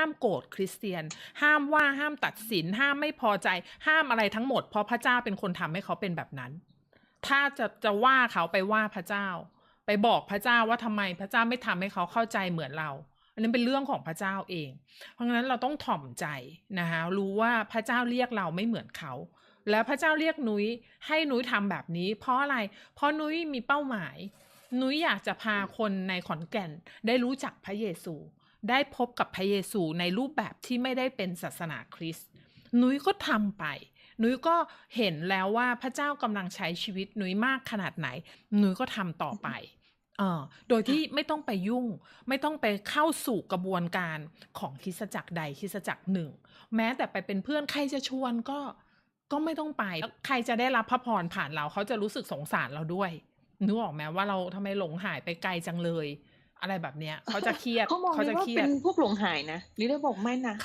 ห้ามโกรธคริสเตียน ห้ามว่าห้ามตัดสิน ห้ามไม่พอใจ ห้ามอะไรทั้งหมด เพราะพระเจ้าเป็นคนทำให้เขาเป็นแบบนั้น ถ้าจะจะว่าเขาไปว่าพระเจ้า ไปบอกพระเจ้าว่าทำไมพระเจ้าไม่ทำให้เขาเข้าใจเหมือนเราอันนั้นเป็นเรื่องของพระเจ้าเอง เพราะฉะนั้นเราต้องถ่อมใจนะคะรู้ว่าพระเจ้าเรียกเราไม่เหมือนเขา แล้วพระเจ้าเรียกนุ้ยให้นุ้ยทำแบบนี้ เพราะอะไร เพราะนุ้ยมีเป้าหมาย นุ้ยอยากจะพาคนในขอนแก่นได้รู้จักพระเยซู ได้พบกับพระเยซูในรูปแบบที่ไม่ได้เป็นศาสนาคริสต์นุ้ยก็ทำไป นุ้ยก็เห็นแล้วว่าพระเจ้ากำลังใช้ชีวิตนุ้ยมากขนาดไหน นุ้ยก็ทำต่อไปเออโดยที่ไม่ต้องไปยุ่ง ไม่ต้องไปเข้าสู่กระบวนการของคิสตจักรใดคิสตจักรหนึ่ง แม้แต่ไปเป็นเพื่อนใครจะชวนก็ก็ไม่ต้องไปแล้วใครจะได้รับพระพรผ่านเราเขาจะรู้สึกสงสารเราด้วยนึกออกไหมว่าเราทำไมหลงหายไปไกลจังเลย อะไรแบบเนี้ยเขาจะเครียดเขามองเขานี่จะว่าเครียเป็ดนพวกหลงหายนะนี่ได้บอกไม่นะ